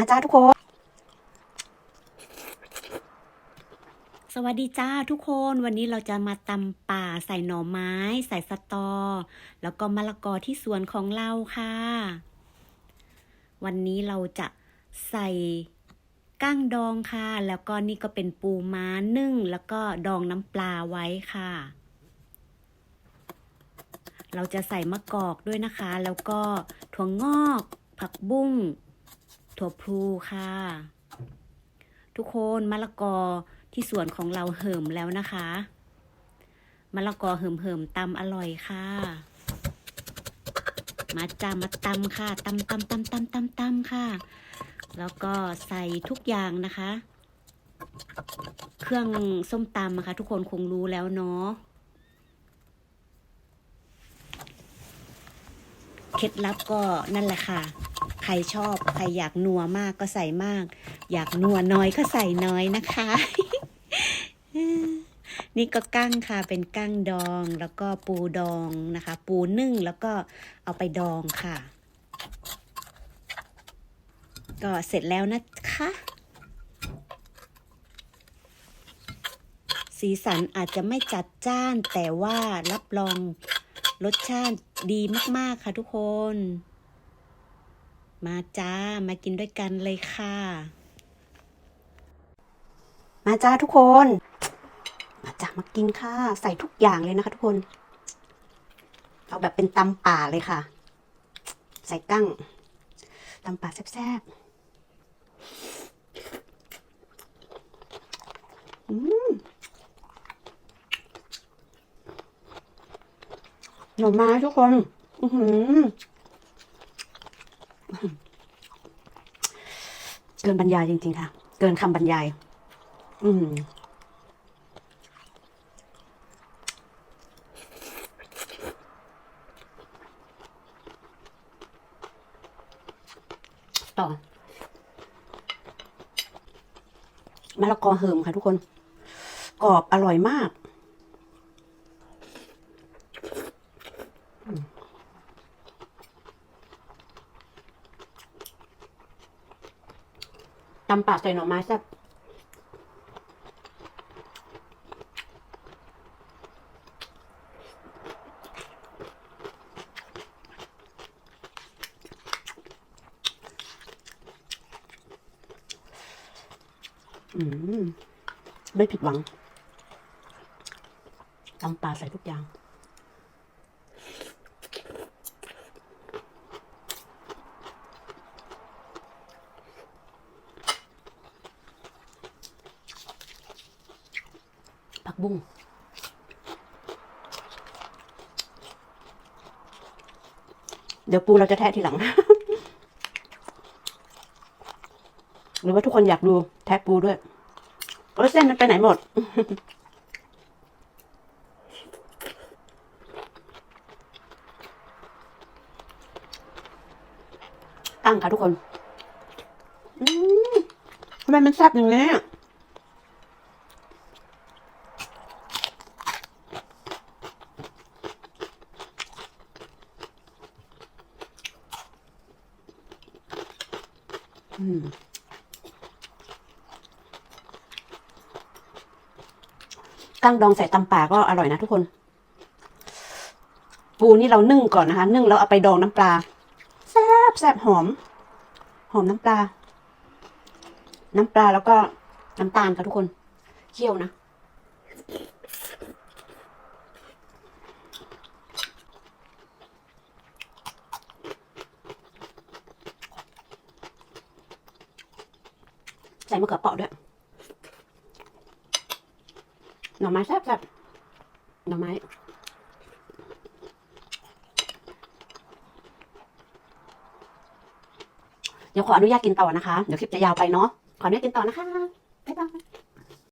มาจ้าทุกคน สวัสดีจ้าทุกคนวันนี้เราจะมาตำป่าใส่หน่อไม้ ใส่สตอ แล้วก็มะละกอที่สวนของเราค่ะ วันนี้เราจะใส่ก้างดองค่ะ แล้วก็นี่ก็เป็นปูม้านึ่ง แล้วก็ดองน้ำปลาไว้ค่ะ เราจะใส่มะกอกด้วยนะคะ แล้วก็ถั่วงอก ผักบุ้ง ถั่วพลูค่ะ ทุกคนมะละกอที่สวนของเราเหิมแล้วนะคะมะละกอเหิมเหิมตำอร่อยค่ะ มาจามาตำค่ะตำตำตำตำตำตำค่ะ แล้วก็ใส่ทุกอย่างนะคะ เครื่องส้มตำนะคะ ทุกคนคงรู้แล้วเนาะเคล็ดลับก็นั่นแหละค่ะ รชอบ ใครอยากนัวมากก็ใส่มาก อยากนัวน้อยก็ใส่น้อยนะคะ นี่ก็กั้งค่ะ เป็นกั้งดอง แล้วก็ปูดองนะคะ ปูนึ่งแล้วก็เอาไปดองค่ะ ก็เสร็จแล้วนะคะ สีสันอาจจะไม่จัดจ้านแต่ว่ารับรองรสชาติดีมาก ๆ ค่ะทุกคน มาจ้า มากินด้วยกันเลยค่ะ มาจ้าทุกคน มาจ้ามากินค่ะ ใส่ทุกอย่างเลยนะคะทุกคน เอาแบบเป็นตำป่าเลยค่ะ ใส่กั้งตำป่าแซ่บๆ อืมหน่อไม้ทุกคน อือหือ เกินบรรยายจริง ๆ ค่ะ เกินคำบรรยาย อืมต่อมะละกอเหิมค่ะทุกคน กรอบอร่อยมาก ตำป่าใส่หน่อไม้แซ่บอืมไม่ผิดหวังตำปลาใส่ทุกอย่าง บุ้งเดี๋ยวปูเราจะแทะทีหลัง หรือว่าทุกคนอยากดูแทะปูด้วยโอ้เส้นมันไปไหนหมด ตั้งค่ะทุกคนทำไมมันแซ่บอย่างนี้อะอืม กั้งดองใส่ตำป่าก็อร่อยนะทุกคน ปูนี่เรานึ่งก่อนนะคะ นึ่งแล้วเอาไปดองน้ำปลาแซ่บแซ่บหอม หอมน้ำปลา น้ำปลาแล้วก็น้ำตาลค่ะทุกคน เคี่ยวนะ ใส่มะเขือเปาะด้วย หน่อไม้แซ่บๆหน่อไม้เดี๋ยวขออนุญาตกินต่อนะคะ เดี๋ยวคลิปจะยาวไปเนาะ ขออนุญาตกินต่อนะคะ